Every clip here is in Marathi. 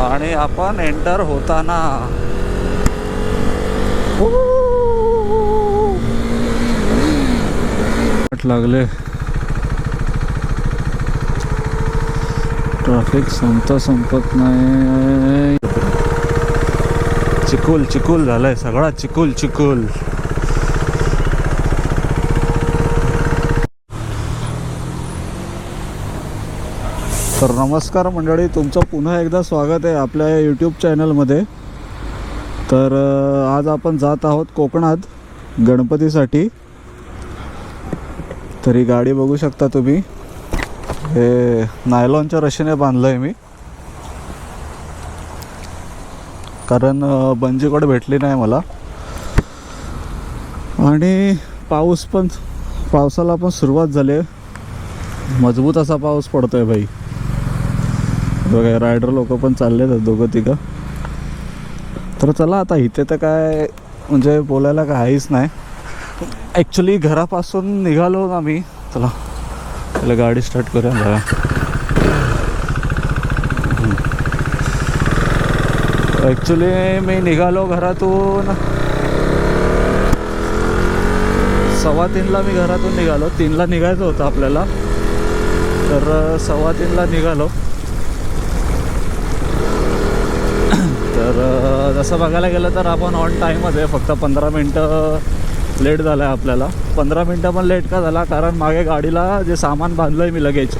आणि आपण एंटर होताना. लागले. ट्रॅफिक संपता संपत नाही. चिकुल चिकुल झालंय सगळा. चिकुल चिकुल. तर नमस्कार मंडळी तुमचं पुन्हा एकदा स्वागत आहे आपल्या यूट्यूब चॅनलमध्ये तर आज आपण जात आहोत कोकणात गणपतीसाठी. तरी गाडी बघू शकता तुम्ही. हे नायलॉनच्या रशीने बांधलं आहे मी. कारण अ, भेटली नाही मला. आणि पाऊस पण पावसाला पण सुरुवात झाली आहे. मजबूत असा पाऊस पडतोय भाई. बघा रायडर लोक पण चालले आहेत दोघं तिघं. तर चला आता इथे तर काय म्हणजे बोलायला काहीच नाही. ॲक्च्युली घरापासून निघालो ना मी. चला त्याला गाडी स्टार्ट करूया बघा. ॲक्च्युली मी निघालो घरातून. सव्वा तीनला मी घरातून निघालो. तीनला निघायचं होतं आपल्याला. तर सव्वा तीनला निघालो. तर जसं बघायला गेलं तर आपण ऑन टाईमच आहे. फक्त पंधरा मिनटं लेट झालं आहे आपल्याला. पंधरा मिनटं पण लेट का झाला? कारण मागे गाडीला जे सामान बांधलं आहे मी लगेच.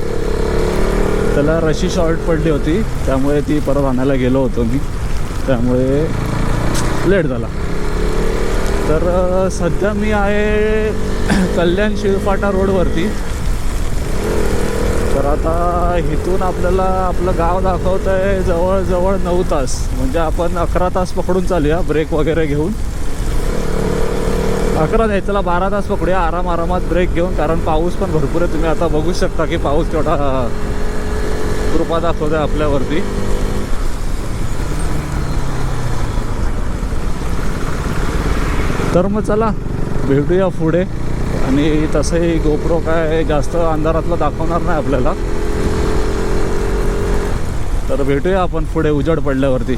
त्याला रशी शॉर्ट पडली होती. त्यामुळे ती परत आणायला गेलो होतो मी. त्यामुळे लेट झाला. तर सध्या मी आहे कल्याण शिळफाटा रोडवरती तर आता इथून आपल्याला आपलं गाव दाखवतं आहे जवळजवळ नऊ तास. म्हणजे आपण अकरा तास पकडून चालूया ब्रेक वगैरे घेऊन. अकरा नाही त्याला बारा तास पकडूया आराम आरामात ब्रेक घेऊन कारण पाऊस पण भरपूर आहे. तुम्ही आता बघू शकता की पाऊस केवढा कृपा दाखवत आहे आपल्यावरती. तर मग चला भेटूया पुढे. आणि तसंही गोप्रो काय जास्त अंधारातलं दाखवणार नाही आपल्याला. तर भेटूया आपण पुढे उजड पडल्यावरती.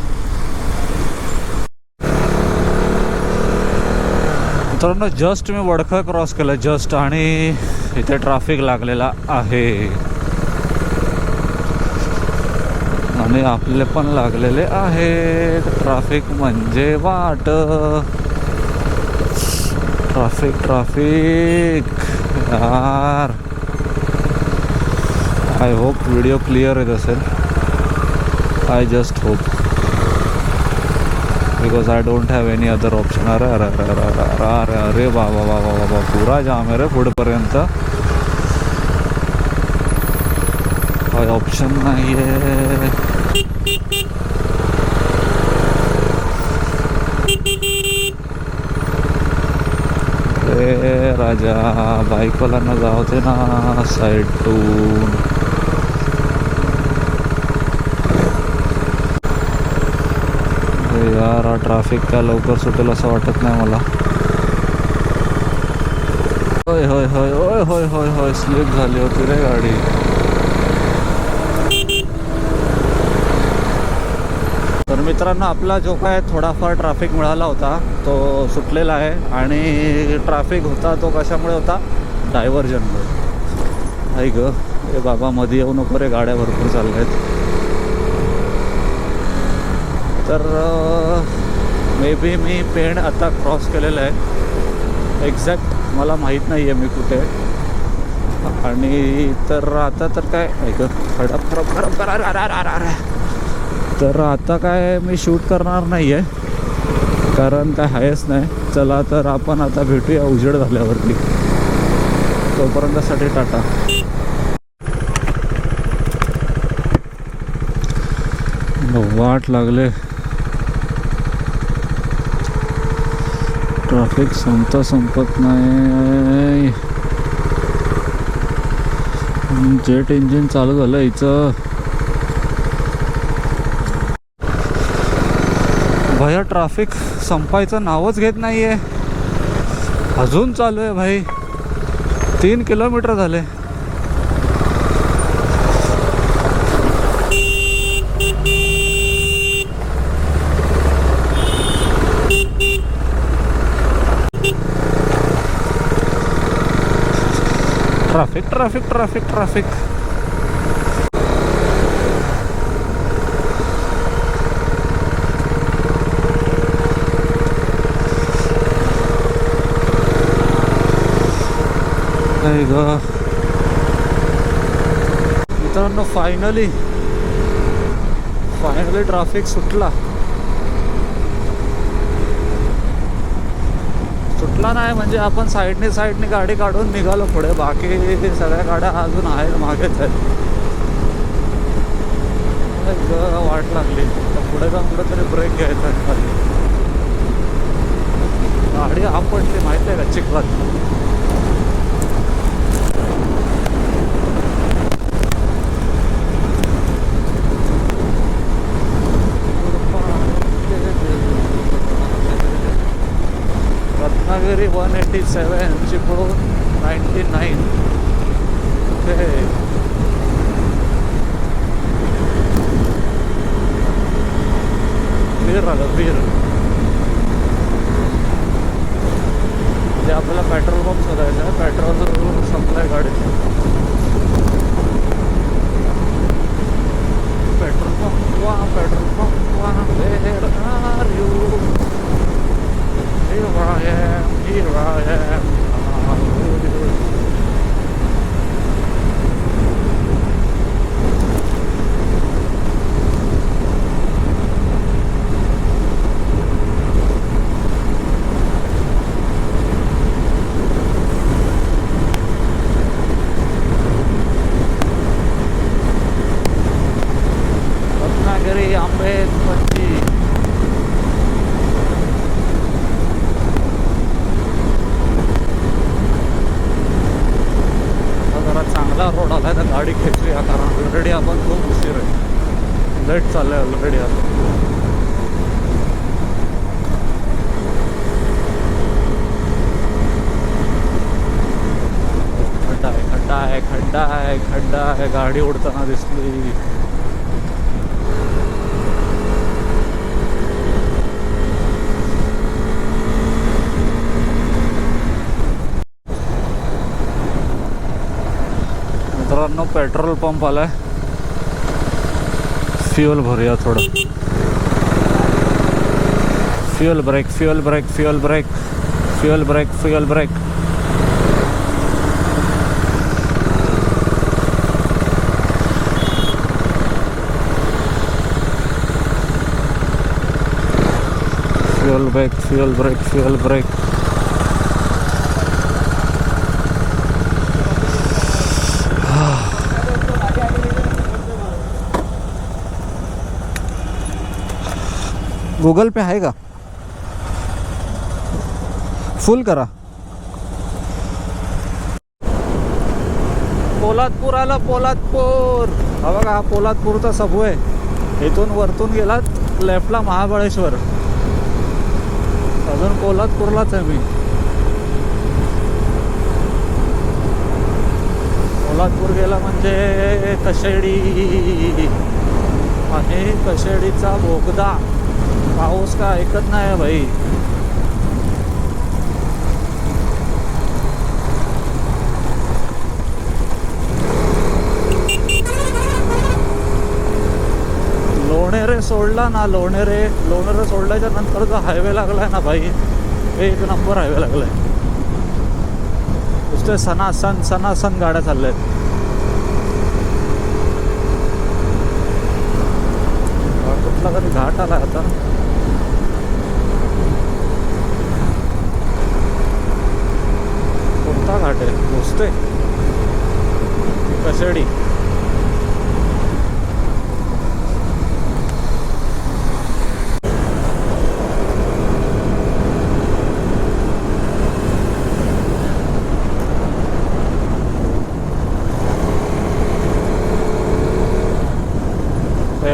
मित्रांनो जस्ट मी वडखं क्रॉस केलं जस्ट आणि इथे ट्रॅफिक लागलेला आहे. आणि आपले पण लागलेले आहे ट्रॅफिक म्हणजे वाट. ट्रॅफिक ट्रॅफिक यार आय होप व्हिडिओ क्लिअर येत असेल I just hope because I don't have any other option अरे अरे अरे अरे अरे अरे अरे अरे बाबा बाबा बाबा पुरा जाम आहे रे पुढपर्यंत काय ऑप्शन नाही आहे राजा, बाइक वाला जाऊ दे ना साईडून टू यार ट्रॅफिक काय लवकर सुटेल असं वाटत नाही मला। होय होय होय होय होय होय होय, स्लिप झाली होती रे गाडी। मित्रांनो आपला जो काय थोडाफार ट्रॅफिक मिळाला होता तो सुटलेला आहे आणि ट्रॅफिक होता तो कशामुळे होता डायव्हर्जनमुळे ऐक गं ए बाबा मध्ये येऊ नको रे गाड्या भरपूर चालल्या आहेत तर मे बी मी पेण आता क्रॉस केलेलं आहे एक्झॅक्ट मला माहीत नाही आहे मी कुठे आणि तर आता तर काय ऐक खडप खडप खडप कर अरे, अरे, अरे, अरे, अरे. तर आता काय मी शूट करणार नाही आहे कारण काय आहेच नाही. चला तर आपण आता भेटूया उजेड झाल्यावरती. तोपर्यंतसाठी टाटा. वाट लागले. ट्रॅफिक संपता संपत नाही. जेट इंजिन चालू झालं हिचं भैया ट्रॅफिक संपायचं नावच घेत नाही आहे अजून चालू आहे भाई. तीन किलोमीटर झाले. ट्रॅफिक ट्रॅफिक ट्रॅफिक ट्रॅफिक आहे ग मित्रांनो फायनली फायनली ट्रॅफिक सुटला सुटला नाही म्हणजे आपण साईडने साईडने गाडी काढून निघालो पुढे बाकी सगळ्या गाड्या अजून आहेत मागेच आहेत ग वाट लागली तर पुढे जाऊन कुठेतरी ब्रेक घ्यायचा खाली गाडी आपटली माहिती आहे का चिखलात Ratnagiri one eighty seven Chiplun ninety nine okay वीर आलं वीर. म्हणजे आपल्याला पेट्रोल पंप शोधायचं आहे पेट्रोल संपलाय गाडीचं पेट्रोल पंप वा पेट्रोल पंप वा. Where are you Here I am, here I am. Hallelujah. काय गाडी उडताना दिसली. मित्रांनो पेट्रोल पंप आलाय. फ्युअल भरूया थोडं. Fuel break fuel break fuel break fuel break fuel break fuel break fuel break fuel break Google pay आहे का फुल करा। पोलादपूर आला पोलादपूर. हा बघा हा पोलादपूरचा सबू आहे. इथून वरतून गेलात लेफ्टला महाबळेश्वर. अजून कोल्हापूरलाच आहे मी. कोल्हापूर गेला म्हणजे कशेडी. आहे कशेडीचा बोगदा. पाऊस का ऐकत नाही भाई लोणेरे सोडला ना लोणेरे लोणेरे सोडल्याच्या नंतर जो हायवे लागलाय ना भाई एक नंबर हायवे लागलाय. नुसते सणासण सणासण गाड्या चालल्या आहेत कुठला तरी घाट आला आता. कोणता घाट आहे? नुसते. कसेडी.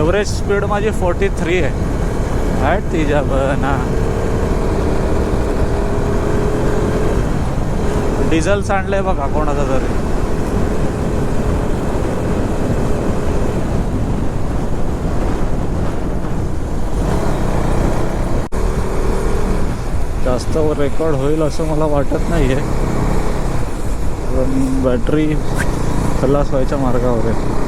ॲव्हरेज स्पीड माझी फोर्टी थ्री आहे हॅट तिच्या ना डिझेल सांडलंय बघा कोणाचा तरी. जास्त रेकॉर्ड होईल असं मला वाटत नाही आहे बॅटरी खलास व्हायच्या मार्गावर आहे.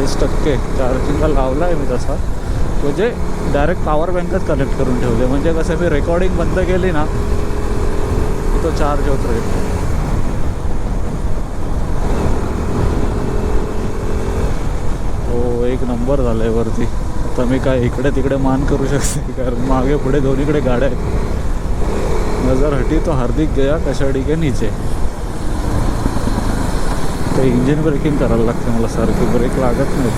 चाळीस टक्के चार्जिंगला लावला आहे मी तसा. म्हणजे डायरेक्ट पॉवर बँकच कनेक्ट करून ठेवले. म्हणजे कसं मी रेकॉर्डिंग बंद केली ना तो चार्ज होत राहील. हो एक नंबर झालाय वरती. आता मी काय इकडे तिकडे मान करू शकते कारण मागे पुढे दोन्हीकडे गाड्या आहेत. नजर हटी तो हार्दिक गया कशाडी के नीचे. ते इंजिन ब्रेकिंग करायला लागते मला सारखी ब्रेक लागत नाही.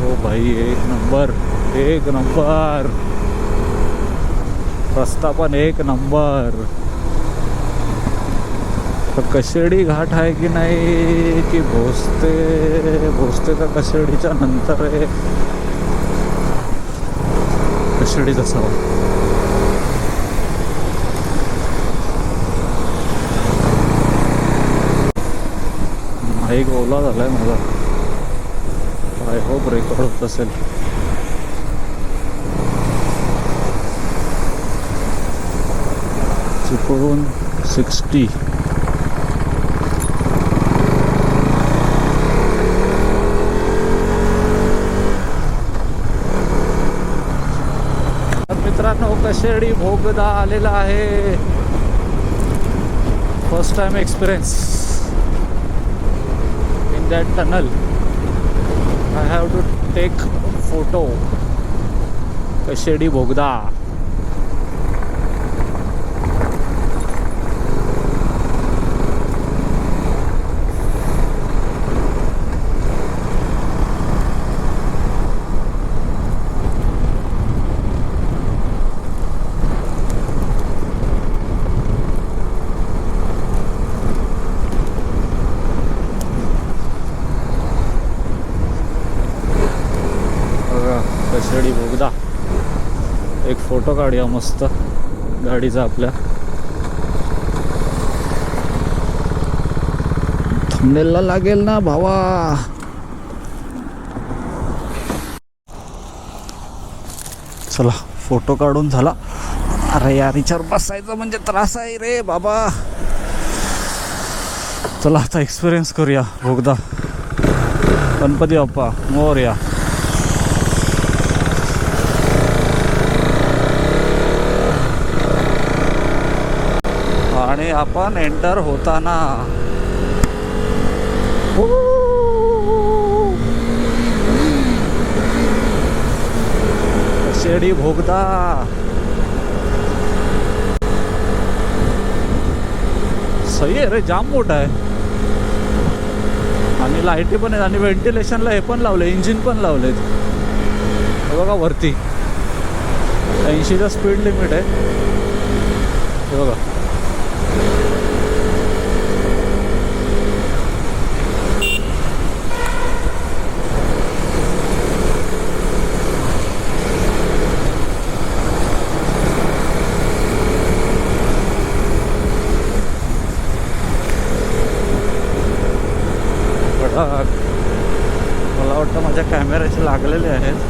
हो भाई एक नंबर एक नंबर. रस्ता पण एक नंबर. तर कशेडी घाट आहे की नाही की भोसते भोसते का कशेडीच्या नंतर आहे? कशेडीच असावा एक ओला आहे माझा आय होप रेकॉर्ड होत असेल चिपळूण सिक्स्टी मित्रांनो कशेडी भोगदा आलेला आहे. First time experience in that tunnel I have to take photo Kashedi भोगदा बघा कशेडी बोगदा एक फोटो काढूया मस्त. गाडीचा आपल्या थंबनेलला लागेल ना भावा. चला फोटो काढून झाला. अरे यार हिच्यावर बसायचं म्हणजे त्रास आहे रे बाबा. चला आता एक्सपिरियन्स करूया बोगदा. गणपती बाप्पा मोर या आणि आपण एंटर होताना. शेडी भोगदा सही आहे रे जाम मोठा आहे. आणि लाईटी पण आहेत आणि व्हेंटिलेशनला हे पण लावले इंजिन पण लावलेत हे बघा वरती. ऐंशीचा स्पीड लिमिट आहे. हे बघा. मला वाटतं माझ्या कॅमेऱ्याचे लागलेले आहेत.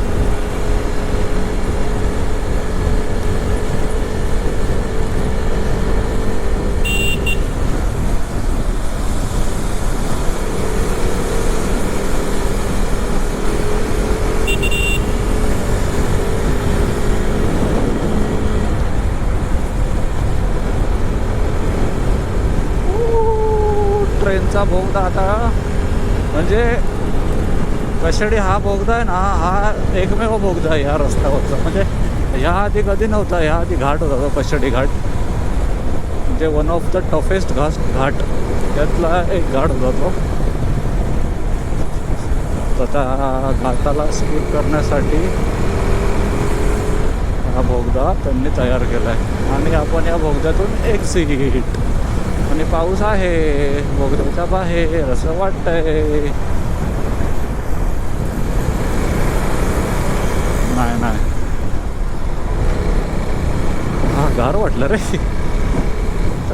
ट्रेनचा बोगदा आता. म्हणजे कशेडी हा बोगदा आहे ना हा एकमेव बोगदा आहे या रस्त्यावरचा. म्हणजे ह्या आधी कधी नव्हता ह्या आधी घाट होता तो कशेडी घाट? म्हणजे वन ऑफ द टफेस्ट घास घाट. त्यातला एक घाट होता तो. तर त्या घाटाला स्किप करण्यासाठी हा बोगदा त्यांनी तयार केला आहे आणि आपण या बोगद्यातून सीट. आणि पाऊस आहे बोगद्याच्या बाहेर असं वाटतंय. नाही नाही. हा गार वाटलं रे.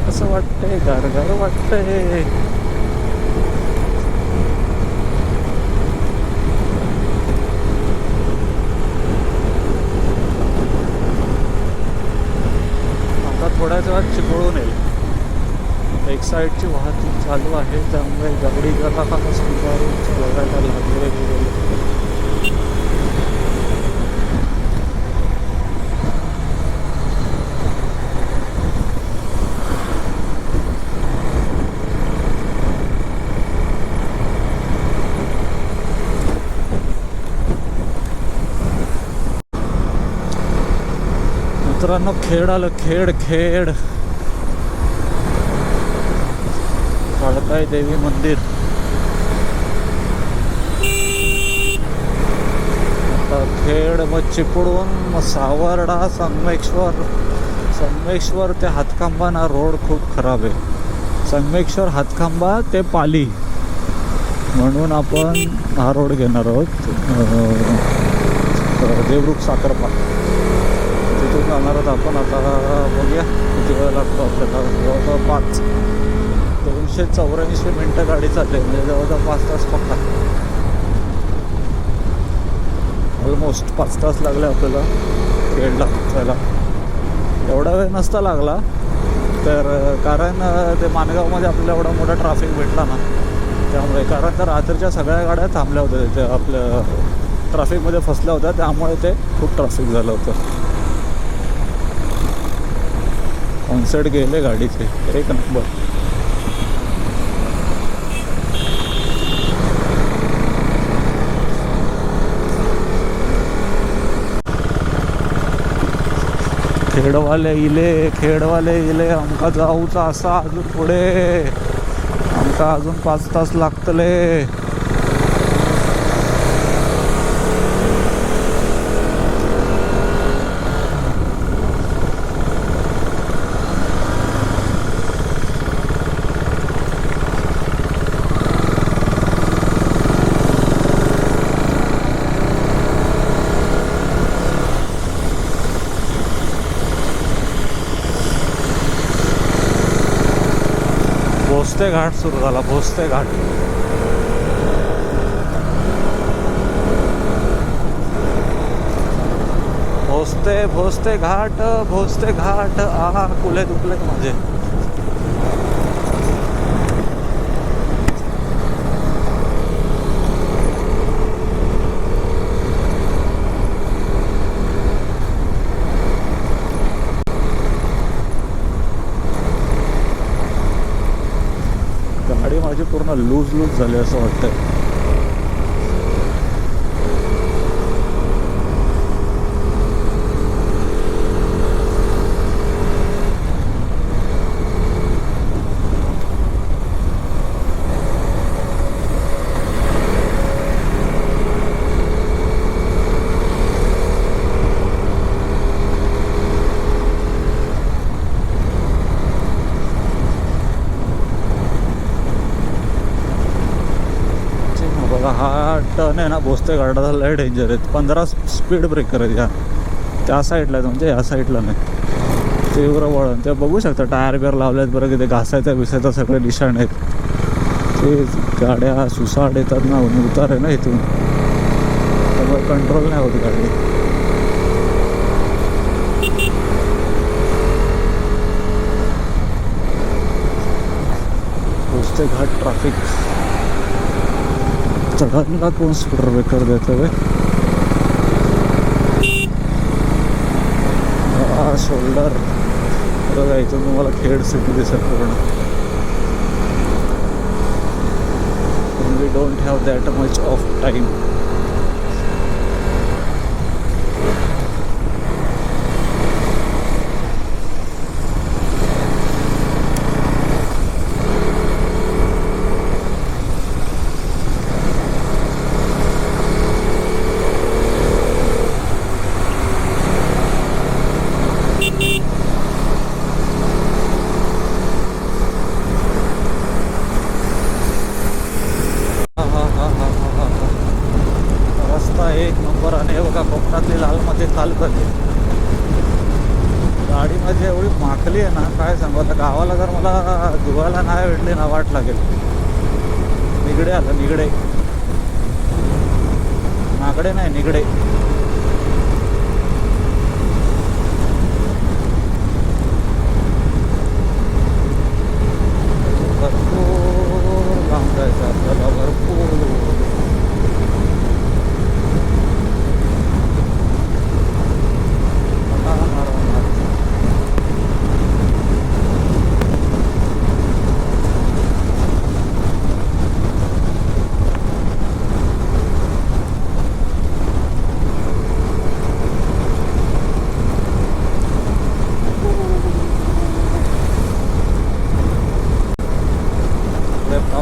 कसं वाटतंय? गार गार वाटतंय. थोड्याच वेळात चिपळून येईल. एक साईडची वाहतूक चालू आहे त्यामुळे गाडी गटापासून बघायला लागले. गेले मित्रांनो खेड आलं खेड खेड काळकाई देवी मंदिर. आता खेड मग चिपळूण मग सावर्डा संगमेश्वर. संगमेश्वर ते हातखांबा ना रोड खूप खराब आहे. संगमेश्वर हातखांबा ते पाली. म्हणून आपण हा रोड घेणार आहोत. अं, देवरुख साखरपा जाणार आहोत आपण. आता बघूया किती वेळ लागतो आपल्याला. जवळजवळ पाच. दोनशे चौऱ्याऐंशी मिनटं गाडी चालली. आहे, म्हणजे जवळजवळ पाच तास पक्का. ऑलमोस्ट पाच तास लागले आपल्याला. खेळला पोचायला एवढा वेळ नसता लागला. तर कारण ते माणगावमध्ये आपल्याला एवढा मोठा ट्रॅफिक भेटला ना त्यामुळे. कारण तर रात्रीच्या सगळ्या गाड्या थांबल्या होत्या तिथे. आपल्या ट्रॅफिकमध्ये फसल्या होत्या. त्यामुळे ते खूप ट्रॅफिक झालं होतं. कॉन्सर्ट गेले गाडीचे. एक नंबर. खेडवाले इले खेडवाले इले आमका जाऊचा असा अजून पुढे. आमका अजून पाच तास लागतले. भोसते घाट सुरू झाला भोसते घाट. भोसते भोसते घाट भोसते घाट. आ कुले दुखले माझे गाडी माझी पूर्ण लूज लूज झाले असं वाटतंय ठीक आहे, बघा हा टर्न आहे घाटाचा लय डेंजर आहेत. पंधरा स्पीड ब्रेकर आहेत या. त्या साईडला आहेत म्हणजे या साईडला नाही. तीव्र वळण. ते बघू शकता टायर बिअर लावल्यात आहेत बरं की ते घासायचा विसायचा सगळे निशाण आहेत. ते गाड्या सुसाट येतात ना उतार आहे ना इथून. त्यामुळे कंट्रोल नाही होत गाडी. घाट ट्रॅफिक चढायला कोण स्कूटर ब्रेकर देतं वे हा शोल्डर बघा इथून तुम्हाला खेड सिटी दिसत पूर्ण we don't have that much of time हा, हा, हा, हा, हा, हा, हा. रस्ता एक नंबर आणि हे बघा गावामध्ये लालमध्ये गाडी माझी एवढी माखली आहे ना काय सांगू? आता गावाला जर मला धुवायला नाही भेटली ना वाट लागेल. निगडे आलं निगडे. माकडे नाही निगडे.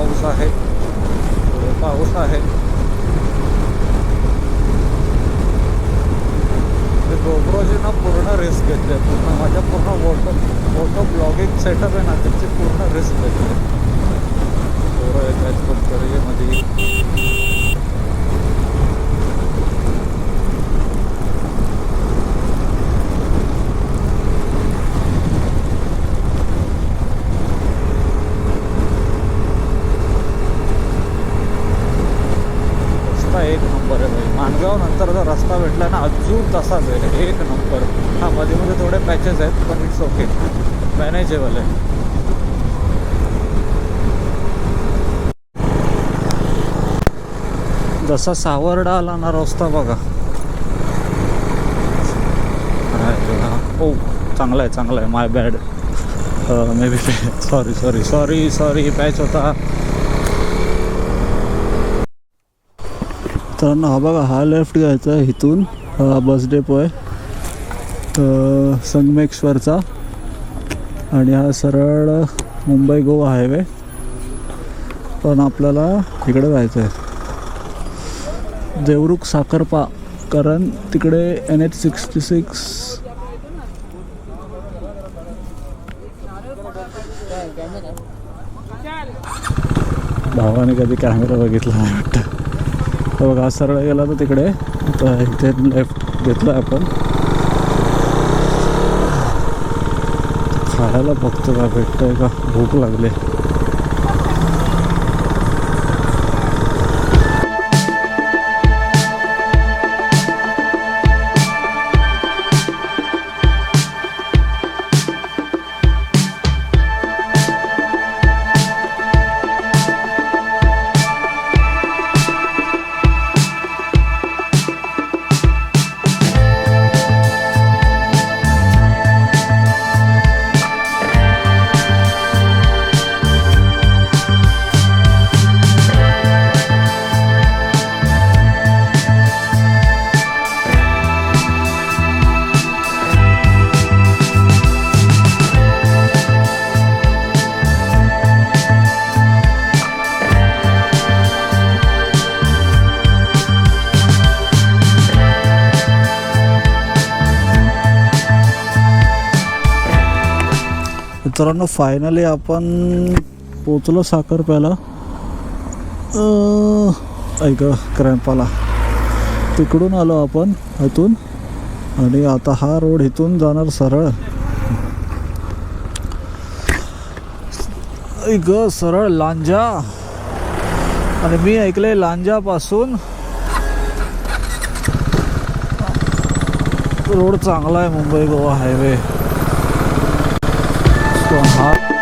पाऊस आहे. पाऊस आहे. मी ना पूर्ण रिस्क घेतली पूर्ण माझ्या पूर्ण फोटो फोटो ब्लॉगिंग सेटअप आहे ना त्याची पूर्ण रिस्क घेतली पोरं पण आहेत म्हणजे मध्ये रस्ता एक नंबर आहे भाई. माणगाव नंतरचा रस्ता भेटला ना अजून तसाच आहे. एक नंबर. हा मध्ये मध्ये थोडे पॅचेस आहेत पण इट्स ओके मॅनेजेबल आहे. जसा सावर्डा आला ना रस्ता बघा. ओ चांगला आहे चांगला आहे my bad may be sorry sorry sorry sorry patch होता. मित्रांनो हा बघा हा लेफ्ट घ्यायचा आहे इथून. हा बस डेपो आहे. संगमेश्वरचा. आणि हा सरळ मुंबई गोवा हायवे पण आपल्याला इकडे जायचं आहे. देवरुख साखरपा कारण तिकडे एन एच सिक्स्टी सिक्स भावाने कधी कॅमेरा बघितला नाही वाटतं. तर बघा सरळ गेला तर तिकडे. तर इथे लेफ्ट घेतला आपण. खायला बघतो का भेटतंय का? भूक लागले. मित्रांनो फायनली आपण पोचलो साखरप्याला अं, ऐक क्रॅम्पाला तिकडून आलो आपण इथून. आणि आता हा रोड इथून जाणार सरळ. ऐक सरळ लांजा. आणि मी ऐकले लांजापासून रोड चांगला आहे मुंबई गोवा हायवे. तो हा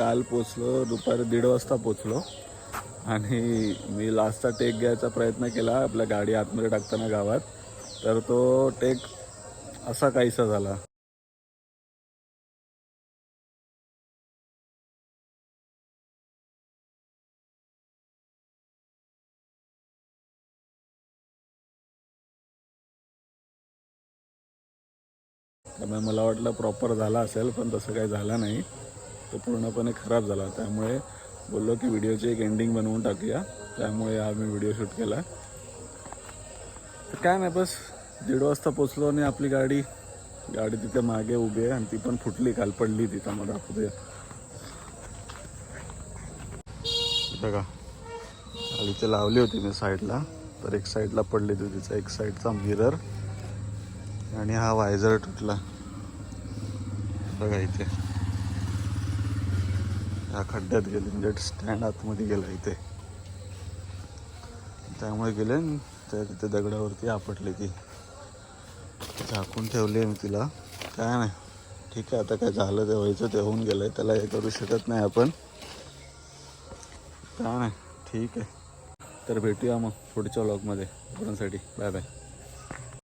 काल पोचलो दुपारी दीड वाजता पोचलो. आणि मी लास्टचा टेक घ्यायचा प्रयत्न केला आपल्या गाडी आतमध्ये टाकताना गावात. तर तो टेक असा काहीसा झाला. त्यामुळे मला वाटलं प्रॉपर झाला असेल पण तसं काही झालं नाही. तो पूर्णपणे खराब झाला. त्यामुळे बोललो की व्हिडिओची एक एंडिंग बनवून टाकूया. त्यामुळे हा मी व्हिडिओ शूट केला. तर काय नाही बस दीड वाजता पोचलो आणि आपली गाडी गाडी तिथे मागे उभी आहे आणि ती पण फुटली काल पडली तिथं मग दाखवते बघा. खाली ते लावली होती मी साईडला तर एक साईडला पडली होती तिचा एक साईडचा मिरर आणि हा वायझर तुटला. बघा इथे. ह्या खड्ड्यात गेले म्हणजे स्टँड आतमध्ये गेला इथे. त्यामुळे गेले त्या तिथे दगडावरती आपटली ती. झाकून ठेवली मी तिला. काय नाही. ठीक आहे आता काय झालं ते व्हायचं ते होऊन गेलं आहे त्याला हे करू शकत नाही आपण. काय नाही. ठीक आहे. तर भेटूया मग पुढच्या व्लॉगमध्ये आपणसाठी बाय बाय